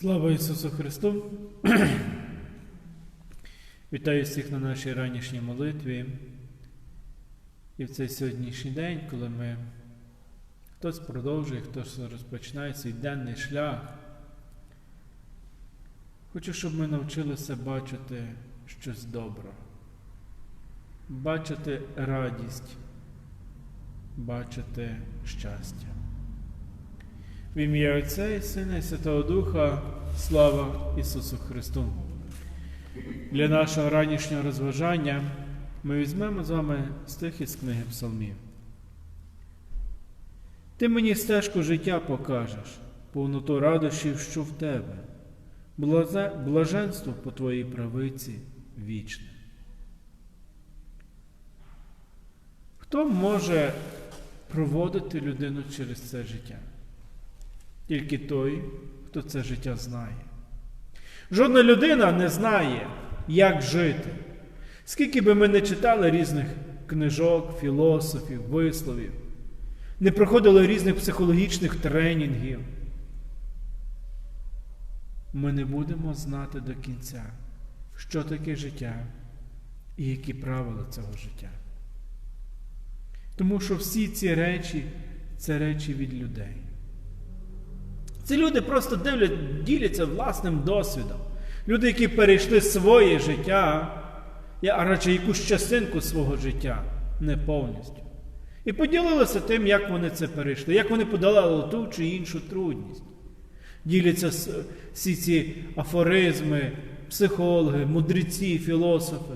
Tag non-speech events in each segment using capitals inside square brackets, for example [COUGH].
Слава Ісусу Христу! [CLEARS THROAT] Вітаю всіх на нашій ранішній молитві. І в цей сьогоднішній день, коли ми хтось продовжує, хтось розпочинає свій денний шлях. Хочу, щоб ми навчилися бачити щось добре, бачити радість, бачити щастя. В ім'я Отця і Сина і Святого Духа, слава Ісусу Христу! Для нашого ранішнього розважання ми візьмемо з вами стих із книги Псалмів. Ти мені стежку життя покажеш, повноту радощів, що в тебе, блаженство по твоїй правиці вічне. Хто може проводити людину через це життя? Тільки той, хто це життя знає. Жодна людина не знає, як жити. Скільки би ми не читали різних книжок, філософів, висловів, не проходили різних психологічних тренінгів, ми не будемо знати до кінця, що таке життя і які правила цього життя. Тому що всі ці речі це речі від людей. Ці люди просто дивлять, діляться власним досвідом. Люди, які перейшли своє життя, а радше якусь частинку свого життя, не повністю. І поділилися тим, як вони це перейшли, як вони подолали ту чи іншу трудність. Діляться всі ці афоризми, психологи, мудреці, філософи.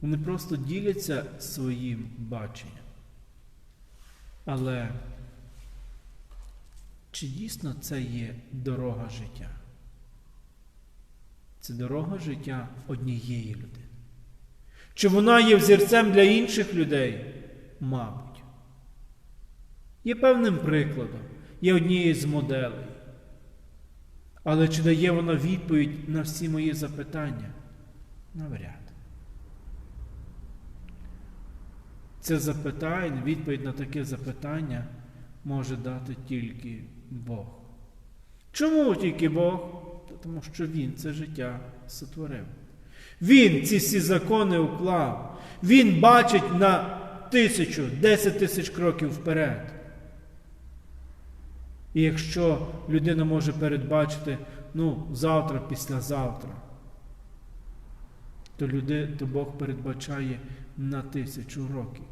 Вони просто діляться своїм баченням. Але чи дійсно це є дорога життя? Це дорога життя однієї людини. Чи вона є взірцем для інших людей? Мабуть. Є певним прикладом, є однією з моделей. Але чи дає вона відповідь на всі мої запитання? Навряд. Це запитання, відповідь на таке запитання може дати тільки Бог. Чому тільки Бог? Тому що Він це життя сотворив. Він ці всі закони уклав. Він бачить на тисячу, десять тисяч кроків вперед. І якщо людина може передбачити, ну, завтра, післязавтра, то, люди, то Бог передбачає на тисячу років.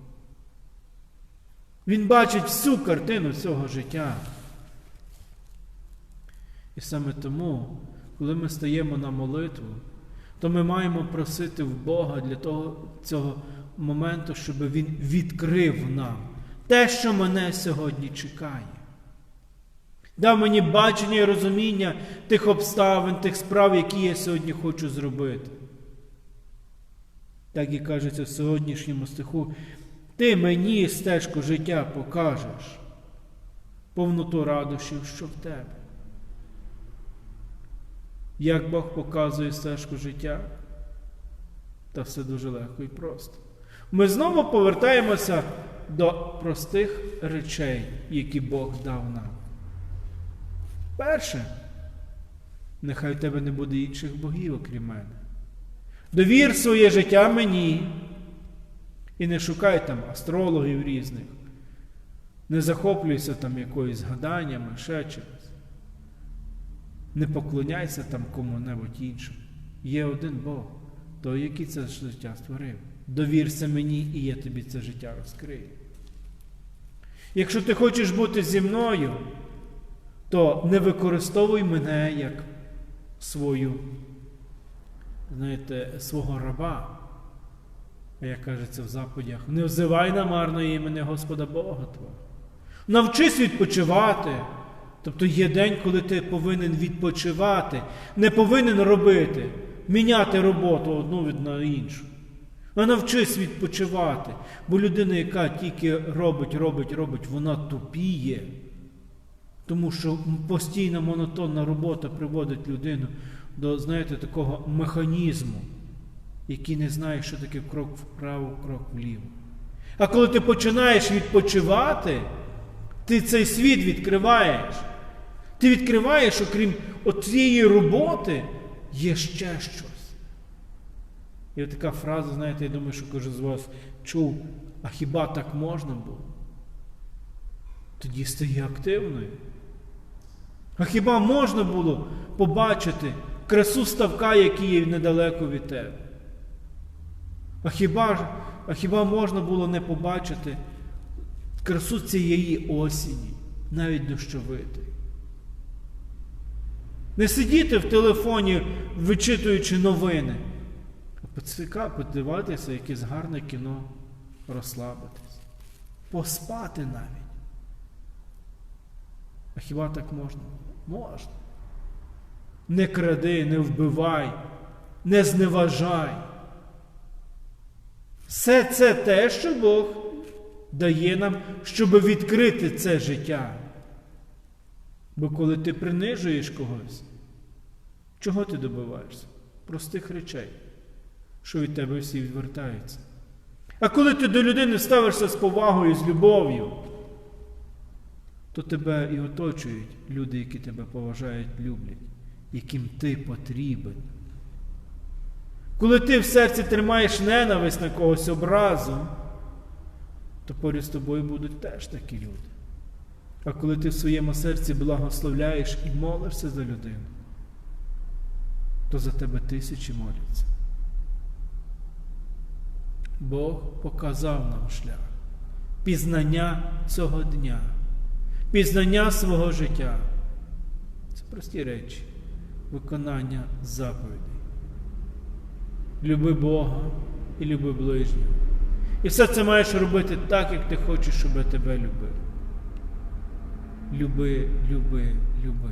Він бачить всю картину цього життя. І саме тому, коли ми стаємо на молитву, то ми маємо просити в Бога для того, цього моменту, щоб Він відкрив нам те, що мене сьогодні чекає. Дав мені бачення і розуміння тих обставин, тих справ, які я сьогодні хочу зробити. Так і кажеться в сьогоднішньому стиху, ти мені стежку життя покажеш, повноту радощів, що в тебе. Як Бог показує стежку життя? Та все дуже легко і просто. Ми знову повертаємося до простих речей, які Бог дав нам. Перше, нехай в тебе не буде інших богів, окрім мене. Довір своє життя мені. І не шукай там астрологів різних. Не захоплюйся там якоюсь гаданнями, ще чимось. Не поклоняйся там кому-небудь іншому. Є один Бог, той, який це життя створив. Довірся мені, і я тобі це життя розкрию. Якщо ти хочеш бути зі мною, то не використовуй мене як свою, знаєте, свого раба. А як кажеться в заповідях, не взивай намарно імені Господа Бога Твого. Навчись відпочивати. Тобто є день, коли ти повинен відпочивати, не повинен робити, міняти роботу одну від на іншу. А навчись відпочивати. Бо людина, яка тільки робить, робить, робить, вона тупіє. Тому що постійна монотонна робота приводить людину до, знаєте, такого механізму, який не знає, що таке крок вправо, крок вліво. А коли ти починаєш відпочивати, ти цей світ відкриваєш. Ти відкриваєш, окрім цієї роботи, є ще щось. І от така фраза, знаєте, я думаю, що кожен з вас чув, а хіба так можна було? Тоді стає активною. А хіба можна було побачити красу ставка, який є недалеко від тебе? А хіба, а хіба можна було не побачити красу цієї осені, навіть дощовитої? Не сидіти в телефоні, вичитуючи новини, а подивитися якесь гарне кіно, розслабитись, поспати навіть. А хіба так можна? Можна. Не кради, не вбивай, не зневажай. Все це те, що Бог дає нам, щоб відкрити це життя. Бо коли ти принижуєш когось, чого ти добиваєшся? Простих речей, що від тебе всі відвертаються. А коли ти до людини ставишся з повагою, з любов'ю, то тебе і оточують люди, які тебе поважають, люблять, яким ти потрібен. Коли ти в серці тримаєш ненависть на когось образу, то поряд з тобою будуть теж такі люди. А коли ти в своєму серці благословляєш і молишся за людину, то за тебе тисячі моляться. Бог показав нам шлях пізнання цього дня, пізнання свого життя. Це прості речі, виконання заповідей. Люби Бога і люби ближнього. І все це маєш робити так, як ти хочеш, щоб я тебе любив. Люби, люби, люби.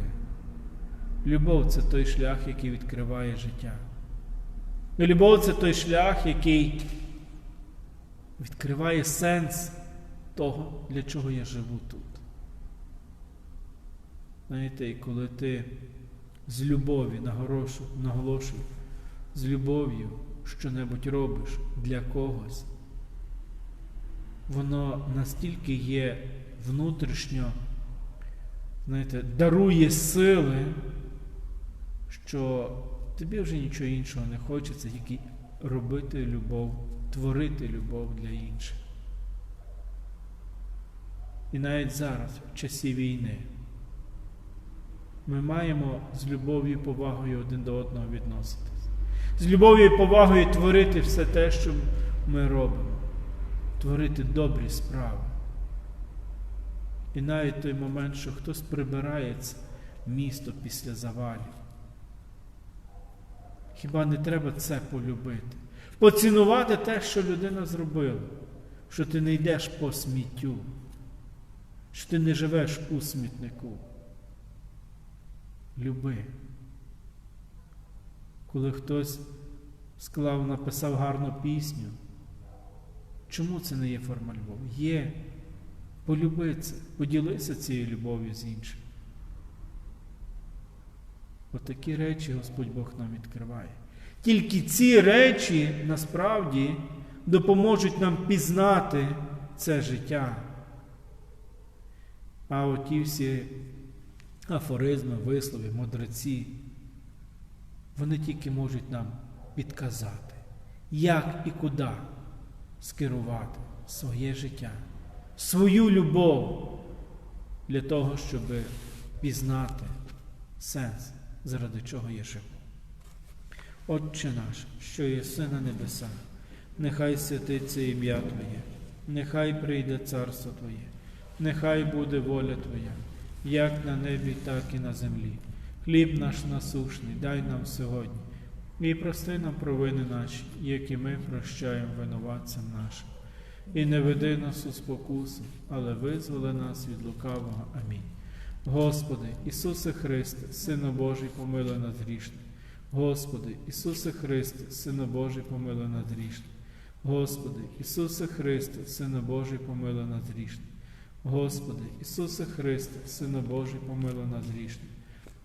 Любов це той шлях, який відкриває життя. Любов це той шлях, який відкриває сенс того, для чого я живу тут. Знаєте, і коли ти з любові наголошую, з любов'ю що-небудь робиш для когось, воно настільки є внутрішньо, знаєте, дарує сили, що тобі вже нічого іншого не хочеться, тільки робити любов, творити любов для інших. І навіть зараз, в часі війни, ми маємо з любов'ю і повагою один до одного відноситись. З любов'ю і повагою творити все те, що ми робимо, творити добрі справи. І навіть той момент, що хтось прибирає місто після завалів. Хіба не треба це полюбити? Поцінувати те, що людина зробила, що ти не йдеш по сміттю, що ти не живеш у смітнику. Люби. Коли хтось склав, написав гарну пісню, чому це не є форма любові? Є. Полюби це, поділися цією любов'ю з іншим. Отакі речі Господь Бог нам відкриває. Тільки ці речі насправді допоможуть нам пізнати це життя. А оті всі афоризми, вислови, мудреці, вони тільки можуть нам підказати, як і куди скерувати своє життя, свою любов для того, щоб пізнати сенс, заради чого я живу. Отче наш, що єси на небесах, нехай святиться ім'я Твоє, нехай прийде царство Твоє, нехай буде воля Твоя, як на небі, так і на землі. Хліб наш насушний, дай нам сьогодні, і прости нам провини наші, які ми прощаємо винуватцям нашим. І не веди нас у спокусу, але визволи нас від лукавого. Амінь. Господи, Ісусе Христе, Сину Божий, помилуй нас грішних. Господи, Ісусе Христе, Сину Божий, помилуй нас грішних. Господи, Ісусе Христе, Сину Божий, помилуй нас грішних. Господи, Ісусе Христе, Сину Божий, помилуй нас грішних.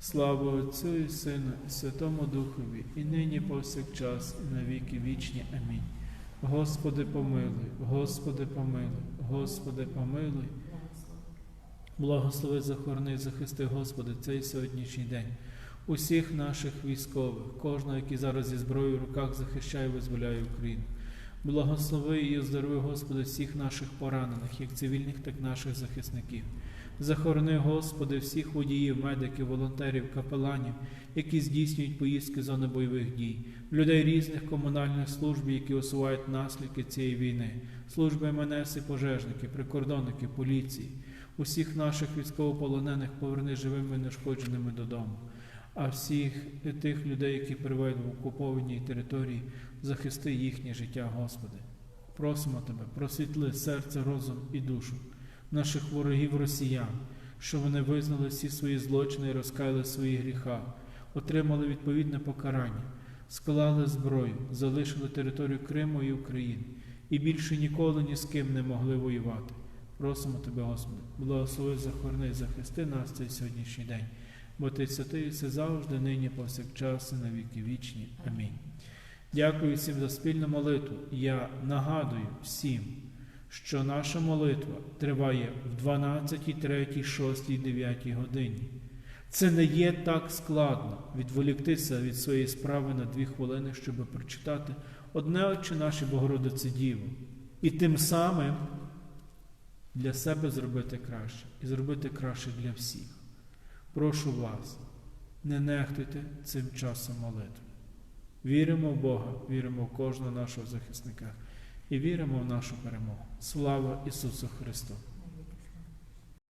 Слава Отцю і Сину, і Святому Духові, і нині повсякчас, і на віки вічні. Амінь. Господи, помилуй, Господи, помилуй, Господи, помилуй. Благослови, захорони, захисти, Господи, цей сьогоднішній день. Усіх наших військових, кожного, який зараз зі зброєю в руках захищає визволяє Україну. Благослови і оздорови, Господи, всіх наших поранених, як цивільних, так і наших захисників. Захорони, Господи, всіх водіїв, медиків, волонтерів, капеланів, які здійснюють поїздки зони бойових дій, людей різних комунальних служб, які усувають наслідки цієї війни, служби МНС і пожежники, прикордонники, поліції, усіх наших військовополонених поверни живими і нешкодженими додому. А всіх тих людей, які перебувають в окупованій території, захисти їхнє життя, Господи. Просимо Тебе, просвітли серце, розум і душу наших ворогів росіян, що вони визнали всі свої злочини і розкаяли в своїх гріхах, отримали відповідне покарання, склали зброю, залишили територію Криму і України і більше ніколи ні з ким не могли воювати. Просимо Тебе, Господи, благослови, захорони, захисти нас цей сьогоднішній день, бо Ти святий все завжди, нині, повсякчас, і на віки вічні. Амінь. Дякую всім за спільну молитву. Я нагадую всім, що наша молитва триває в 12, 3, 6, 9 годині. Це не є так складно відволіктися від своєї справи на дві хвилини, щоб прочитати одне Отче наші Богородице Діво. І тим самим для себе зробити краще і зробити краще для всіх. Прошу вас, не нехтуйте цим часом молитви. Віримо в Бога, віримо в кожного нашого захисника і віримо в нашу перемогу. Слава Ісусу Христу!